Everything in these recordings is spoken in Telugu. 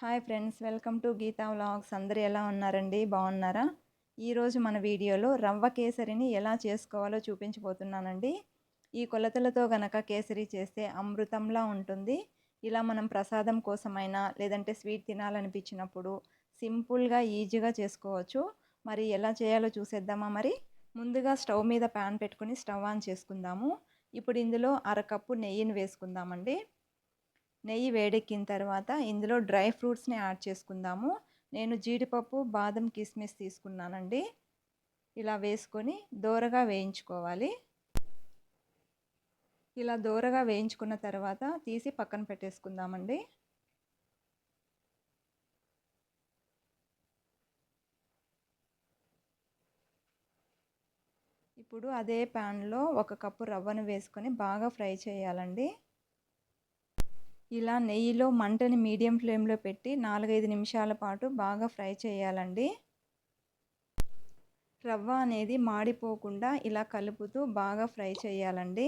Hi friends welcome to Geeta vlogs. అందరు ఎలా ఉన్నారండి? బాగున్నారా? ఈరోజు మన వీడియోలో రవ్వ కేసరిని ఎలా చేసుకోవాలో చూపించబోతున్నానండి. ఈ కొలతలతో గనక కేసరి చేస్తే అమృతంలా ఉంటుంది. ఇలా మనం ప్రసాదం కోసమైనా లేదంటే స్వీట్ తినాలనిపించినప్పుడు సింపుల్గా ఈజీగా చేసుకోవచ్చు. మరి ఎలా చేయాలో చూసేద్దామా మరి? ముందుగా స్టవ్ మీద ప్యాన్ పెట్టుకుని స్టవ్ ఆన్ చేసుకుందాము. ఇప్పుడు ఇందులో అరకప్పు నెయ్యిని వేసుకుందామండి. నెయ్యి వేడెక్కిన తర్వాత ఇందులో డ్రై ఫ్రూట్స్ని యాడ్ చేసుకుందాము. నేను జీడిపప్పు బాదం కిస్మిస్ తీసుకున్నానండి. ఇలా వేసుకొని దోరగా వేయించుకోవాలి. ఇలా దోరగా వేయించుకున్న తర్వాత తీసి పక్కన పెట్టేసుకుందామండి. ఇప్పుడు అదే ప్యాన్లో ఒక కప్పు రవ్వను వేసుకొని బాగా ఫ్రై చేయాలండి. ఇలా నెయ్యిలో మంటని మీడియం ఫ్లేమ్లో పెట్టి నాలుగైదు నిమిషాల పాటు బాగా ఫ్రై చేయాలండి. రవ్వ అనేది మాడిపోకుండా ఇలా కలుపుతూ బాగా ఫ్రై చేయాలండి.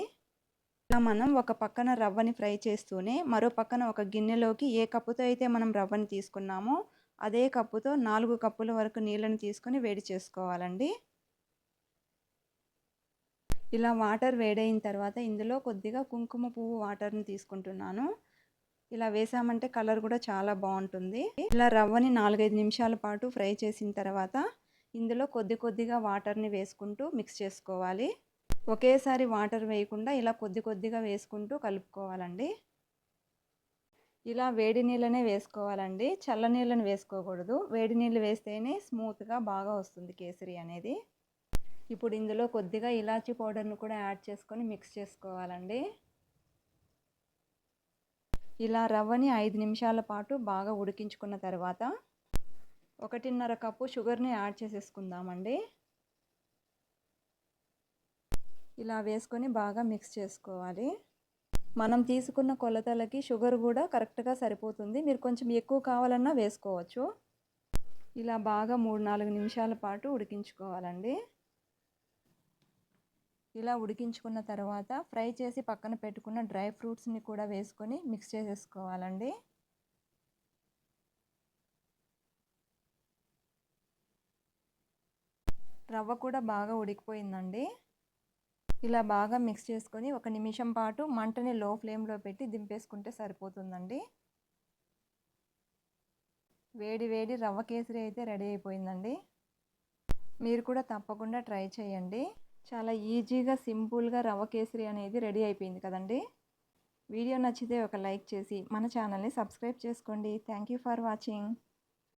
ఇలా మనం ఒక పక్కన రవ్వని ఫ్రై చేస్తూనే మరో పక్కన ఒక గిన్నెలోకి ఏ కప్పుతో అయితే మనం రవ్వని తీసుకున్నామో అదే కప్పుతో నాలుగు కప్పుల వరకు నీళ్ళని తీసుకొని వేడి చేసుకోవాలండి. ఇలా వాటర్ వేడైన తర్వాత ఇందులో కొద్దిగా కుంకుమ పువ్వు వాటర్ని తీసుకుంటున్నాను. ఇలా వేసామంటే కలర్ కూడా చాలా బాగుంటుంది. ఇలా రవ్వని నాలుగైదు నిమిషాల పాటు ఫ్రై చేసిన తర్వాత ఇందులో కొద్ది కొద్దిగా వాటర్ని వేసుకుంటూ మిక్స్ చేసుకోవాలి. ఒకేసారి వాటర్ వేయకుండా ఇలా కొద్ది కొద్దిగా వేసుకుంటూ కలుపుకోవాలండి. ఇలా వేడి నీళ్ళనే వేసుకోవాలండి. చల్ల నీళ్ళని వేసుకోకూడదు. వేడి నీళ్ళు వేస్తేనే స్మూత్గా బాగా వస్తుంది కేసరి అనేది. ఇప్పుడు ఇందులో కొద్దిగా ఇలాచీ పౌడర్ను కూడా యాడ్ చేసుకొని మిక్స్ చేసుకోవాలండి. ఇలా రవ్వని ఐదు నిమిషాల పాటు బాగా ఉడికించుకున్న తర్వాత ఒకటిన్నర కప్పు షుగర్ని యాడ్ చేసేసుకుందామండి. ఇలా వేసుకొని బాగా మిక్స్ చేసుకోవాలి. మనం తీసుకున్న కొలతలకి షుగర్ కూడా కరెక్ట్గా సరిపోతుంది. మీరు కొంచెం ఎక్కువ కావాలన్నా వేసుకోవచ్చు. ఇలా బాగా మూడు నాలుగు నిమిషాల పాటు ఉడికించుకోవాలండి. ఇలా ఉడికించుకున్న తర్వాత ఫ్రై చేసి పక్కన పెట్టుకున్న డ్రై ఫ్రూట్స్ని కూడా వేసుకొని మిక్స్ చేసేసుకోవాలండి. రవ్వ కూడా బాగా ఉడికిపోయిందండి. ఇలా బాగా మిక్స్ చేసుకొని ఒక నిమిషం పాటు మంటని లో ఫ్లేమ్లో పెట్టి దింపేసుకుంటే సరిపోతుందండి. వేడి వేడి రవ్వ కేసరి అయితే రెడీ అయిపోయిందండి. మీరు కూడా తప్పకుండా ట్రై చేయండి. చాలా ఈజీగా సింపుల్గా రవ్వ కేసరి అనేది రెడీ అయిపోయింది కదండి? వీడియో నచ్చితే ఒక లైక్ చేసి మన ఛానల్ని సబ్స్క్రైబ్ చేసుకోండి. Thank you for watching.